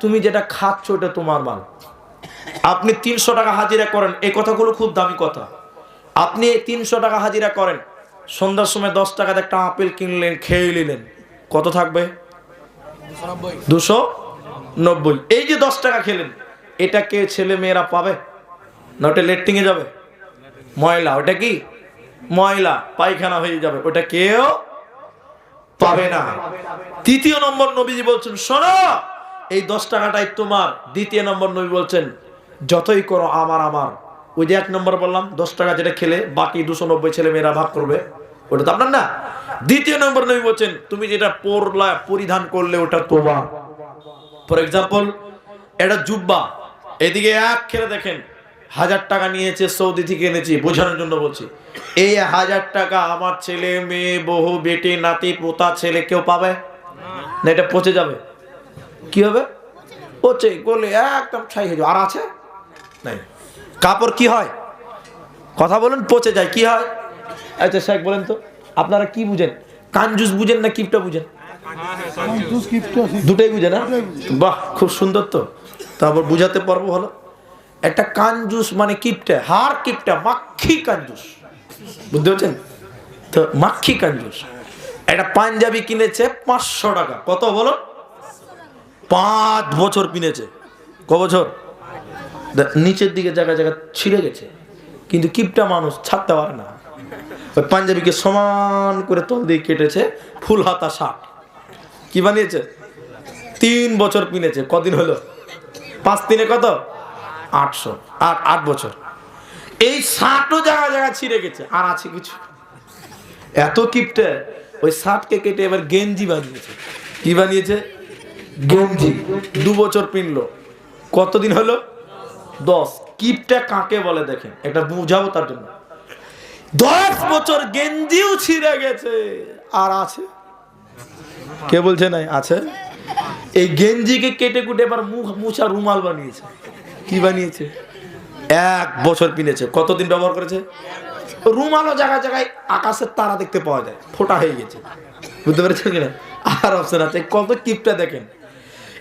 তুমি যেটা খাচ্ছ, ওটা তোমার মাল। আপনি তিনশো টাকা হাজিরা করেন, এই কথাগুলো খুব দামি কথা। আপনি তিনশো টাকা হাজিরা করেন, সন্ধ্যার সময় দশ টাকাতে একটা আপেল কিনলেন, খেয়ে নিলেন। কত থাকবে? দুশো নব্বই। এই যে দশ টাকা খেলেন, এটা কে ছেলে মেয়েরা পাবে? না, ওটা লেট্রিংয়ে যাবে? ময়লা, ওটা কি? ময়লা, পায়খানা হয়ে যাবে। ওটা কেউ পাবে না। তৃতীয় নম্বর নবীজি বলছেন, শোনো, এই দশ টাকাটাই তোমার। দ্বিতীয় নম্বর নবী বলছেন, যতই করো আমার আমার। ওই যে এক নম্বর বললাম, দশ টাকা যেটা খেলে বাকি দুশো নব্বই ছেলে মেয়েরা ভাগ করবে, ওটা তো আপনার না। দ্বিতীয় নম্বর নবী বলছেন, তুমি যেটা পরলা, পরিধান করলে ওটা তোমার। ফর এক্সাম্পল এটা জুব্বা, এদিকে এক খেলে দেখেন হাজার টাকা নিয়েছে সৌদি থেকে এনেছি বোঝানোর জন্য বলছি। এই হাজার টাকা আমার ছেলে মেয়ে বহু বেটি নাতি পোতা ছেলে কেউ পাবে? না এটা পচে যাবে। কি হবে? পচে গলে একদম ছাই হয়ে যাবে। আর আছে? নাই। কাপড় কি হয়? কথা বলুন পচে যায়। কি হয়? আচ্ছা শেখ বলেন তো আপনারা কি বুঝেন? কানজুস বুঝেন না কিপটা বুঝেন? দুটাই বুঝে না? বাহ খুব সুন্দর তো। তারপর বুঝাতে পারব ভালো? একটা কানজুস মানে কিপটা হার কিপটা, মাক্ষি কানজুস। বুঝতে পারছেন? তো মাক্ষি কানজুস। একটা পাঞ্জাবি কিনেছে পাঁচশো টাকা। কত বলো? পাঁচ বছর কিনেছে ক বছর? নিচের দিকে জায়গা জায়গা ছিঁড়ে গেছে। কিন্তু কিপটা মানুষ ছাড়তে পারে না। ওই পাঞ্জাবিকে সমান করে তল দিয়ে কেটেছে ফুল হাতা শার্ট। কি বানিয়েছে? তিন বছর কিনেছে কদিন হলো? পাঁচ তিনে কত? আটশো, আট আট বছর। এই ষাটও জায়গা জায়গা ছিঁড়ে গেছে, আর আছে কিছু। এত কিপটে, ওই ষাটকে কেটে এবার গেঞ্জি বানিয়েছে। কি বানিয়েছে? গেঞ্জি। দু বছর পিনলো। কতদিন হলো? দশ। কিপটা কাকে বলে দেখেন? এটা বুঝাবো তার জন্য। দশ বছর গেঞ্জিও ছিঁড়ে গেছে। আর আছে? কে বলছে নাই? আছে? এই গেঞ্জিকে কেটে কুটে এবার মুখ মুছা রুমাল বানিয়েছে। কি বানিয়েছে? এক বছর কিনেছে কতদিন ব্যবহার করেছে? রুমালও জায়গায় জায়গায় আকাশের তারা দেখতে পাওয়া যায়। ফোটা হয়ে গেছে। বুঝতে পেরেছেন কিনা আর অপশন আছে। কত কিপটা দেখেন।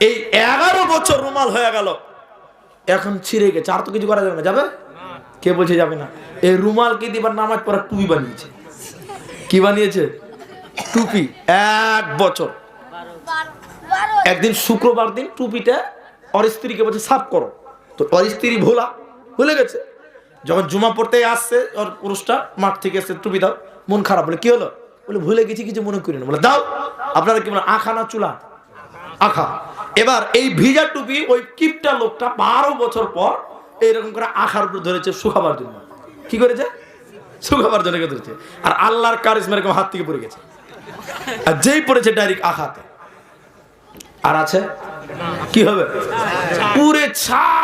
এই এগারো বছর রুমাল হয়ে গেল। এখন ছিঁড়ে গেছে। আর তো কিছু করা যাবে না। যাবে? কে বলছে যাবে না। এই রুমালকে দিবার নামাজ পড়া টুপি বানিয়েছে? কি বানিয়েছে? টুপি। এক বছর। একদিন শুক্রবার দিন টুপিটা ওর স্ত্রীকে বলছে সাফ করো। তো ওর স্ত্রী ভোলা ভুলে গেছে। যখন জুমা পড়তে আসছে, ওর পুরুষটা মাঠ থেকে এসে, টুপি দাও, মন খারাপ। বলে, কি হলো? বলে, ভুলে গেছি, কিছু মনে করি না। বলে, দাও। আপনারা কি বলেন, আখা না চুলা? আখা। এবার এই ভিজা টুপি ওই কিপটা লোকটা বারো বছর পর এইরকম করে আখার উপর ধরেছে শুকাবার জন্য। কি করেছে? শুকাবার জন্য ধরেছে? আর আল্লাহর কারিজমা এরকম হাত থেকে পড়ে গেছে। আর যেই পড়েছে ডাইরেক্ট আঘাতে আর আছে? কি হবে? পুরে হয়ে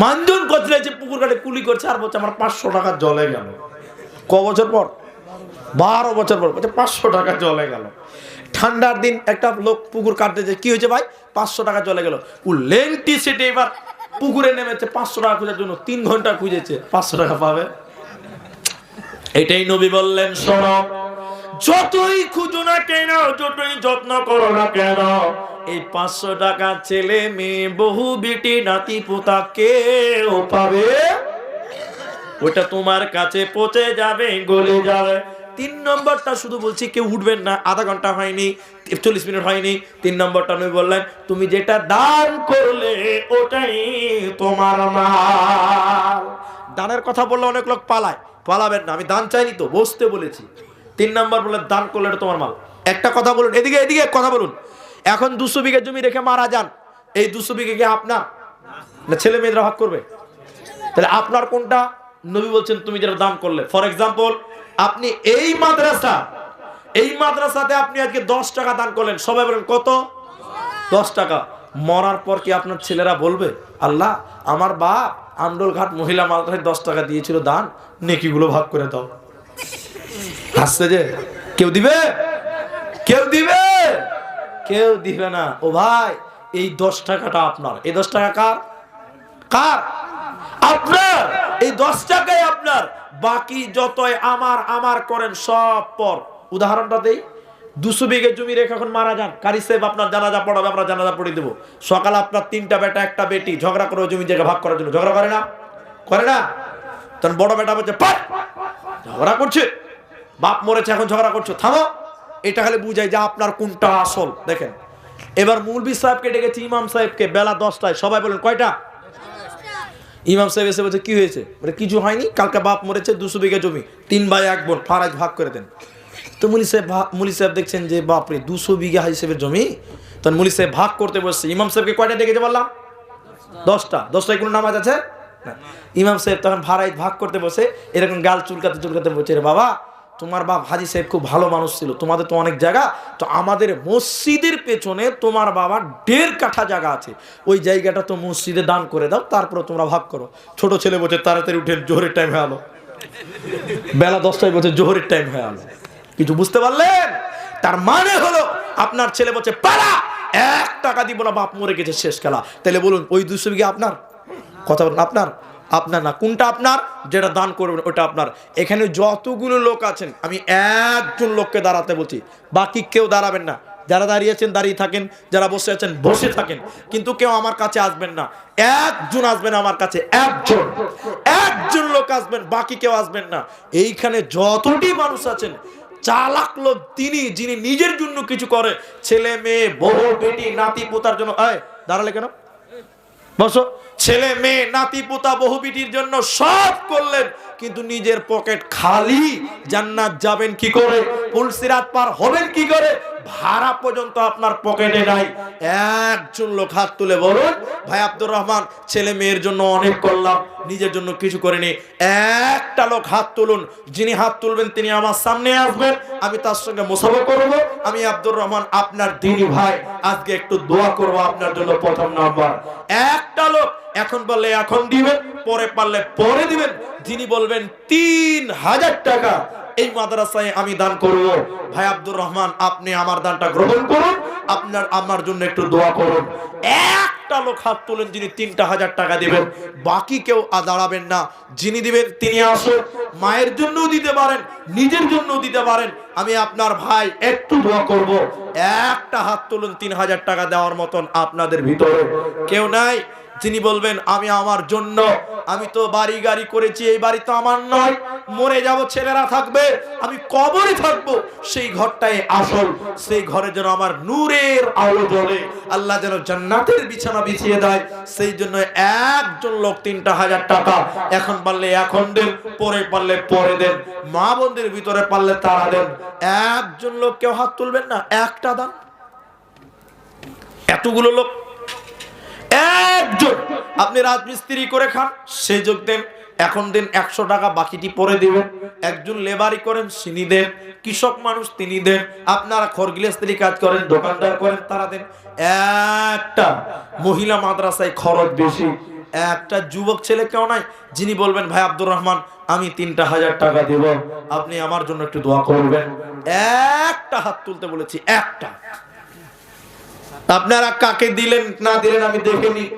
মানজন কচলেছে। পুকুর কাটে কুলি করছে, আর বলছে, আমার পাঁচশো টাকা জলে গেল। ক বছর পর? বারো বছর পর, বলছে, পাঁচশো টাকা জলে গেল। ঠান্ডার দিন একটা লোক পুকুর কাটতে যে, কি হয়েছে ভাই? পাঁচশো টাকা চলে গেল। ও লেন্টি সেটে এবার পুকুরে নেমেছে, পাঁচশো টাকা খোঁজার জন্য, তিন ঘণ্টা খুঁজেছে, পাঁচশো টাকা পাবে। এটাই নবী বললেন, শোনো, যতই খুঁজো না কেন, যতই যত্ন করো না কেন, এই পাঁচশো টাকা ছেলে মেয়ে, বহু বেটি, নাতি, পোতা কেউ পাবে? ওটা তোমার কাছে পচে যাবে, গলে যাবে। তিন নম্বরটা শুধু বলছি কেউ উঠবেন না, আধা ঘণ্টা হয়নি, চল্লিশ মিনিট হয়নি, তিন নম্বরটা আমি বললেন, তুমি যেটা দান করলে ওটাই তোমার দানের কথা বললে অনেক লোক পালায়, পালাবেন না, আমি দান চাইনি তো, বসতে বলেছি। তিন নম্বর বললেন, দান করলে এটা তোমার মাল। একটা কথা বলুন, এদিকে এদিকে কথা বলুন। এখন দুশো বিঘা জমি রেখে মারা যান, এই দুশো বিঘে কি আপনার? না ছেলে মেয়েরা ভাগ করবে? তাহলে আপনার কোনটা? নবী বলছেন, তুমি যেটা দান করলে। ফর এক্সাম্পল আপনি এই মাদ্রাসা, এই মাদ্রাসাতে আপনি আজকে দশ টাকা দান করলেন। সবাই বলেন, কত? দশ টাকা। মরার পর কি আপনার ছেলেরা বলবে, আল্লাহ, আমার বাপ আমডোলঘাট মহিলা মাদ্রাসায় দশ টাকা দিয়েছিল দান, নেকিগুলো ভাগ করে দাও। হাসছে যে, কেউ দিবে? কেউ দিবে? কেউ দিবে না। ও ভাই, এই দশ টাকাটা আপনার। এই দশ টাকা কার? কার? আপনার! এই দশ টাকায় আপনার বাকি যতই আমার আমার করেন সব পর। উদাহরণটা দেই, দুশো বিঘে জমি রেখে এখন মারা যান, কারি সাহেব আপনার জানাজা পড়াবে, আমরা জানাজা পড়িয়ে দেবো। সকালে আপনার তিনটা বেটা, একটা বেটি, ঝগড়া করে জমি জায়গা ভাগ করার জন্য। ঝগড়া করে না? করে না? তখন বড় বেটা বলছে! ঝগড়া করছে। বাপ মরেছে, এখন ঝগড়া করছ। থামো। এটা খালি বুঝাই যে আপনার কোনটা আসল। দেখেন, এবার মুলবি সাহেবকে ডেকেছে, ইমাম সাহেবকে, বেলা দশটায়। সবাই বলেন কয়টা? ইমাম সাহেব এসে বলছে, কি হয়েছে? বলে, কিছু হয়নি, কালকে বাপ মরেছে, দুশো বিঘা জমি, তিন ভাই এক বোন, ফারাজ ভাগ করে দেন। তো মুলি সাহেব মুলি সাহেব দেখছেন যে বাপরে দুশো বিঘা হিসেবে জমি? তখন মুলি সাহেব ভাগ করতে বসছে। ইমাম সাহেবকে কয়টা ডেকেছে বললাম? দশটা। দশটায় কোনো নামাজ আছে। ইমাম সাহেব তখন ভাড়াই ভাগ করতে বসে, এরকম গাল চুলকাতে চুলকাতে বলছে রে বাবা তোমার বাপ হাজি সাহেব খুব ভালো মানুষ ছিল, তোমাদের তো অনেক জায়গা, তো আমাদের মসজিদের পেছনে তোমার বাবার দেড় কাঠা জায়গা আছে। ওই জায়গাটা তো মসজিদে দান করে দাও, তারপরে তোমরা ভাগ করো। ছোট ছেলে বলছে, তাড়াতাড়ি উঠে জোহরের টাইম হয়ে আলো। বেলা দশটায় বলছে, জোহরের টাইম হয়ে আলো। কিছু বুঝতে পারলেন? তার মানে হলো, আপনার ছেলে বলছে, পালা! এক টাকা দিব না, বাপ মরে গেছে শেষ খেলা। তাহলে বলুন, ওই দুশো বিঘা আপনার? কথা বলুন, আপনার? আপনার না, কোনটা আপনার? যেটা দান করবেন, ওটা আপনার। এখানে যতগুলো লোক আছেন, আমি একজন লোককে দাঁড়াতে বলছি, বাকি কেউ দাঁড়াবেন না। যারা দাঁড়িয়েছেন দাঁড়িয়ে থাকেন, যারা বসে আছেন, বসে থাকেন। কিন্তু কেউ আমার কাছে আসবেন না। একজন আসবেন আমার কাছে, একজন। একজন লোক আসবেন, বাকি কেউ আসবেন না। এইখানে যতটি মানুষ আছেন, চালাক লোক তিনি, যিনি নিজের জন্য কিছু করে, ছেলে, মেয়ে, বউ, বেটি, নাতি, পোতার জন্য দাঁড়ালে কেন? বসো। ছেলে, মেয়ে, নাতি, পোতা বহু বিটির জন্য সব করলেন, কিন্তু নিজের পকেট খালি, জান্নাত যাবেন কি করে? পুলসিরাত পার হবেন কি করে? ভাড়া পর্যন্ত আপনার পকেটে নাই। একজন লোক হাত তুলে বলুন, ভাই আব্দুর রহমান, ছেলে, মেয়ের জন্য অনেক করলাম, নিজের জন্য কিছু করিনি। একটা লোক হাত তুলুন, যিনি হাত তুলবেন তিনি আমার সামনে আসবেন, আমি তার সঙ্গে মোসাফা করব, আমি আব্দুর রহমান আপনার দিনী ভাই, আজকে একটু দোয়া করব আপনার জন্য প্রথম নাম্বার। একটা লোক এখন বললে, এখন দিবেন, পরে পারলে পরে দিবেন। যিনি বলবেন, তিন হাজার টাকা এই মাদ্রাসায় আমি দান করব। ভাই আব্দুর রহমান, আপনি আমার দানটা গ্রহণ করুন, আপনার, আমার জন্য একটু দোয়া করুন। একটা লোক হাত তোলেন, যিনি তিনটা হাজার টাকা দিবেন। বাকি কেউ দাঁড়াবেন না। যিনি দিবেন, তিনি আসুন। মায়ের জন্যও দিতে পারেন, নিজের জন্যও দিতে পারেন। আমি আপনার ভাই, একটু দোয়া করব। একটা হাত তুলুন, তিন হাজার টাকা দেওয়ার মতন আপনাদের ভিতরে। কেউ নাই? যিনি বলবেন, আমি আমার জন্য, আমি তো বাড়ি গাড়ি করেছি, এই বাড়ি তো আমার নয়। মরে যাব, ছেলেরা থাকবে, আমি কবরে থাকব। সেই ঘরটাই আসল, সেই ঘরে যেন আমার নূরের আলো জ্বলে। আল্লাহ যেন জান্নাতের বিছানা বিছিয়ে দেয়। সেই জন্য একজন লোক তিনটা হাজার টাকা, এখন পারলে এখন দেন, পরে পারলে পরে দেন। মা বোনদের ভিতরে পারলে তারা দেন। একজন লোক কেউ হাত তুলবেন না, একটা দান। এতগুলো লোক একজন আপনি রাজমিস্ত্রি করে খান, সে যোগ দেন। এখন দেন একশো টাকা, বাকিটি পরে দিবেন। একজন লেবারি করেন তিনি দেন। কৃষক মানুষ, তিনি দেন। আপনারা খরগিলেস্ত্রি কাজ করেন, দোকানদার করেন, তারা দেন। একটা মহিলা মাদ্রাসায় খরচ বেশি। একটা যুবক ছেলে কেউ নাই, যিনি বলবেন, ভাই আব্দুর রহমান, আমি তিনটা হাজার টাকা দেব। আপনি আমার জন্য একটু দোয়া করবেন। একটা হাত তুলতে বলেছি, একটা। আপনারা কাকে দিলেন, না দিলেন আমি দেখিনি।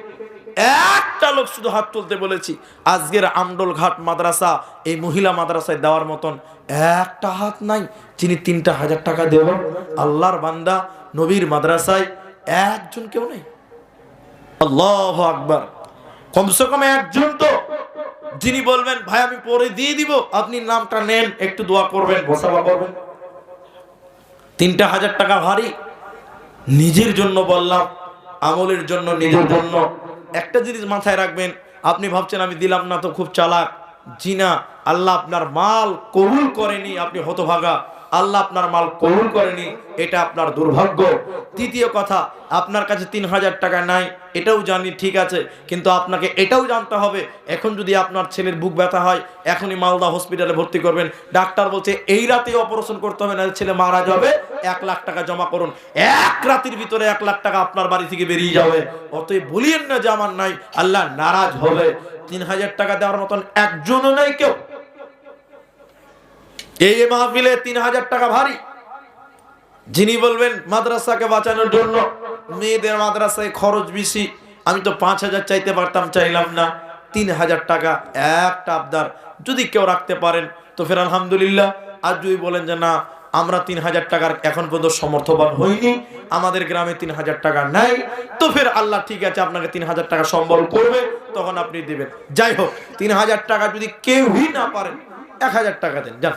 একটা লোক শুধু হাত তুলতে বলেছি, আজকের আমডোল ঘাট মাদ্রাসা, এই মহিলা মাদ্রাসায় দেওয়ার মতন একটা হাত নাই, যিনি তিনটা হাজার টাকা দেব আল্লাহর বান্দা, নবীর মাদ্রাসায় একজন কেউ নেই। আল্লাহ আকবার। কমসে কম একজন তো। যিনি বলবেন, ভাই, আমি পরে দিয়ে দিব, আপনি নামটা নেন, একটু দোয়া করবেন, ঘোষণা করবেন। তিনটা হাজার টাকা ভারী। নিজের জন্য বললাম, আমলের জন্য, নিজের জন্য। একটা জিনিস মাথায় রাখবেন, আপনি ভাবছেন আমি দিলাম না তো খুব চালাক। জিনা, আল্লাহ আপনার মাল কবুল করেনি, আপনি হতভাগা। আল্লাহ আপনার মাল কবুল করেনি, এটা আপনার দুর্ভাগ্য। তৃতীয় কথা, আপনার কাছে তিন হাজার টাকা নাই, এটাও জানি, ঠিক আছে, কিন্তু আপনাকে এটাও জানতে হবে, এখন যদি আপনার ছেলের বুক ব্যথা হয়, এখনই মালদা হসপিটালে ভর্তি করবেন। ডাক্তার বলছে, এই রাতে অপারেশন করতে হবে না ছেলে মারা যাবে, এক লাখ টাকা জমা করুন। এক রাতের ভিতরে এক লাখ টাকা আপনার বাড়ি থেকে বেরিয়ে যাবে। অতএব বলিয়েন না যে আমার নাই, আল্লাহ নারাজ হবে। তিন হাজার টাকা দেওয়ার মতন একজনও নাই কেউ। এই মাহফিলে তিন হাজার টাকা ভারী। যিনি বলবেন, মাদ্রাসাকে বাঁচানোর জন্য মেয়েদের মাদ্রাসায় খরচ বেশি, আমি তো পাঁচ হাজার চাইতে পারতাম, চাইলাম না। তিন হাজার টাকা একটা আবদার যদি কেউ রাখতে পারেন, তো ফের আলহামদুলিল্লাহ। আর যদি বলেন যে, না, আমরা তিন হাজার টাকার এখন পর্যন্ত সমর্থবান হইনি, আমাদের গ্রামে তিন হাজার টাকা নাই, তো ফের আল্লাহ ঠিক আছে, আপনাকে তিন হাজার টাকা সম্বল করবে, তখন আপনি দেবেন। যাই হোক, তিন হাজার টাকা যদি কেউই না পারেন, এক হাজার টাকা দেন, যান।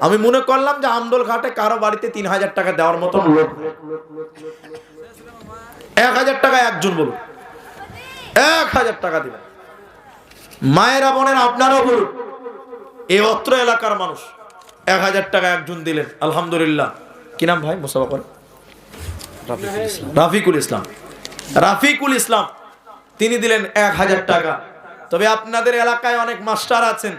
আমি মনে করলাম যে আমদল ঘাটে কারও বাড়িতে তিন হাজার টাকা দেওয়ার মতন লোক এক হাজার টাকা একজন বলুন। এক হাজার টাকা দিবেন। মায়েরা বোনের আপনারাও বলুন। এই অত্র এলাকার মানুষ। এক হাজার টাকা একজন দিলেন। আলহামদুলিল্লাহ। কি নাম ভাই? মোসাফা করে রাফিকুল ইসলাম। রাফিকুল ইসলাম। তিনি দিলেন এক হাজার টাকা। তবে আপনাদের এলাকায় অনেক মাস্টার আছেন,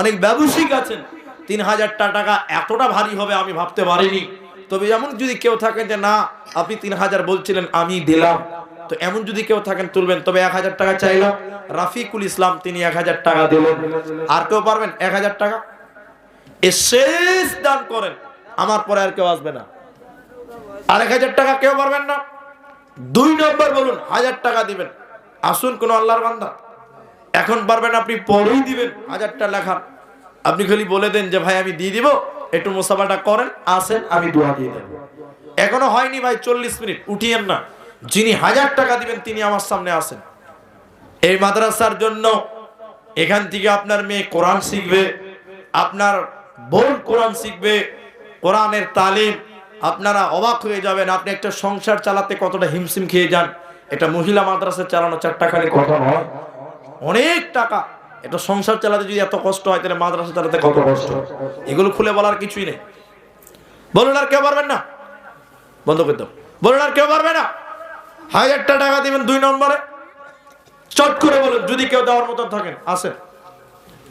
অনেক ব্যবসায়িক আছেন। তিন হাজার টাকা এতটা ভারী হবে আমি ভাবতে পারিনি। তবে এমন যদি কেউ থাকেন যে, না, আপনি তিন হাজার বলছিলেন, আমি দিলাম। তো এমন যদি কেউ থাকেন, তুলবেন। তবে এক হাজার টাকা চাইলাম। রাফিকুল ইসলাম, তিনি এক হাজার টাকা দিলেন। আর কেউ পারবেন? এক হাজার টাকা? এ শেষ দান করেন। আমার পরে আর কেউ আসবে না। আর এক হাজার টাকা কেউ পারবেন না। দুই নম্বর বলুন, হাজার টাকা দিবেন। আসুন কোন আল্লাহর বান্দা। এখন পারবেন আপনি পরেই দিবেন। হাজারটা লেখান আপনি খালি বলে দেন যে, ভাই, আমি দিয়ে দিব, একটু মোসাফাটা করেন, আসেন, আমি দোয়া দিয়ে দেব। এখনও হয়নি ভাই, চল্লিশ মিনিট, উঠিয়েন না। যিনি হাজার টাকা দিবেন, তিনি আমার সামনে আসেন। এই মাদ্রাসার জন্য এখান থেকে আপনার মেয়ে কোরআন শিখবে, আপনার বোন কোরআন শিখবে, কোরআনের তালিম, আপনারা অবাক হয়ে যাবেন, আপনি একটা সংসার চালাতে কতটা হিমশিম খেয়ে যান। এটা মহিলা মাদ্রাসা চালানো চার টাকার অনেক টাকা। এটা সংসার চালাতে যদি এত কষ্ট হয় তাহলে মাদ্রাসা চালাতে কত কষ্ট? এগুলো খুলে বলার কিছুই নেই। বলুন আর কেউ পারবেন না? বন্ধ করে দাও। বলুন আর কেউ পারবে না? হাজারটা টাকা দিবেন দুই নম্বরে। চট করে বলুন যদি কেউ দেওয়ার মতন থাকেন আসেন।